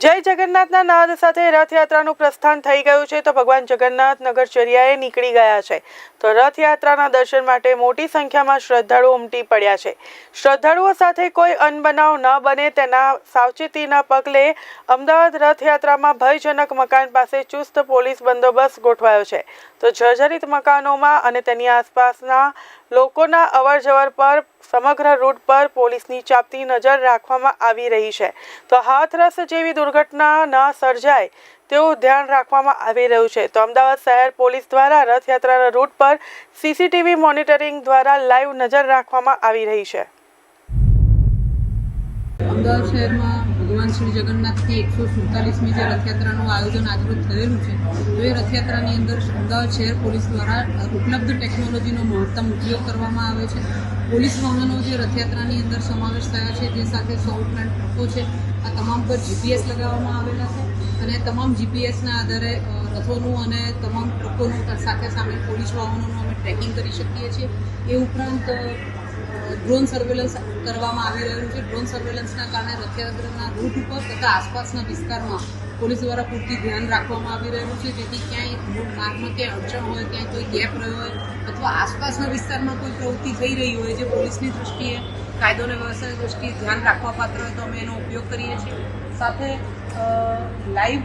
જય જગન્નાથના નાદ સાથે રથયાત્રાનું પ્રસ્થાન થઈ ગયું છે તો ભગવાન જગન્નાથ નગરચર્યાએ નીકળી ગયા છે. તો રથયાત્રાના દર્શન માટે મોટી સંખ્યામાં શ્રદ્ધાળુઓ ઉમટી પડ્યા છે. શ્રદ્ધાળુઓ સાથે કોઈ અનબનાવ ન બને તેના સાવચેતીના પગલે અમદાવાદ રથયાત્રામાં ભયજનક મકાન પાસે ચુસ્ત પોલીસ બંદોબસ્ત ગોઠવાયો છે. તો જર્જરિત મકાનોમાં અને તેની આસપાસના લોકોના અવરજવર પર સમગ્ર રૂટ પર પોલીસની ચાપતી નજર રાખવામાં આવી રહી છે. તો હાથરસ જેવી દુર્ઘટના ન સર્જાય તેવું ધ્યાન રાખવામાં આવી રહ્યું છે. તો અમદાવાદ શહેર પોલીસ દ્વારા રથયાત્રાના રૂટ પર સીસીટીવી મોનિટરિંગ દ્વારા લાઈવ નજર રાખવામાં આવી રહી છે. અમદાવાદ શહેરમાં ભગવાન શ્રી જગન્નાથની એકસો સુડતાલીસમી જે રથયાત્રાનું આયોજન આજરોજ થયેલું છે, તો એ રથયાત્રાની અંદર અમદાવાદ શહેર પોલીસ દ્વારા ઉપલબ્ધ ટેકનોલોજીનો મહત્તમ ઉપયોગ કરવામાં આવે છે. પોલીસ વાહનો જે રથયાત્રાની અંદર સમાવેશ થયા છે તે સાથે સો ઉપરાંત ટ્રકો છે, આ તમામ પર જીપીએસ લગાવવામાં આવેલા છે અને તમામ જીપીએસના આધારે રથોનું અને તમામ ટ્રકોનું સાથે સામે પોલીસ વાહનોનું અમે ટ્રેકિંગ કરી શકીએ છીએ. એ ઉપરાંત ડ્રોન સર્વેલન્સ કરવામાં આવી રહ્યું છે. ડ્રોન સર્વેલન્સના કારણે રથયાત્રાના રૂટ ઉપર તથા આસપાસના વિસ્તારમાં પોલીસ દ્વારા પૂરતી ધ્યાન રાખવામાં આવી રહ્યું છે. જેથી ક્યાંય માર્ગમાં ક્યાંય અડચણ હોય, ક્યાંય કોઈ ગેપ રહ્યો હોય અથવા આસપાસના વિસ્તારમાં કોઈ પ્રવૃત્તિ થઈ રહી હોય જે પોલીસની દૃષ્ટિએ કાયદો અને વ્યવસ્થાની દૃષ્ટિએ ધ્યાન રાખવા પાત્ર હોય તો અમે એનો ઉપયોગ કરીએ છીએ. સાથે લાઈવ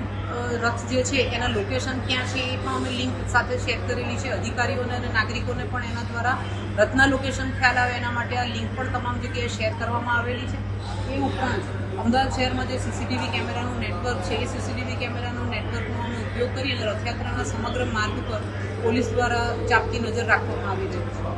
રથ જે છે, એના લોકેશન ક્યાં છે, એ પણ અમે લિંક સાથે શેર કરેલી છે. અધિકારીઓને અને નાગરિકોને પણ એના દ્વારા રથના લોકેશન ખ્યાલ આવે એના માટે આ લિંક પણ તમામ જગ્યાએ શેર કરવામાં આવેલી છે. એ ઉપરાંત અમદાવાદ શહેરમાં જે સીસીટીવી કેમેરાનું નેટવર્ક છે, એ સીસીટીવી કેમેરાનું નેટવર્કનો અમે ઉપયોગ કરી અને રથયાત્રાના સમગ્ર માર્ગ પર પોલીસ દ્વારા ચાપતી નજર રાખવામાં આવી રહી છે.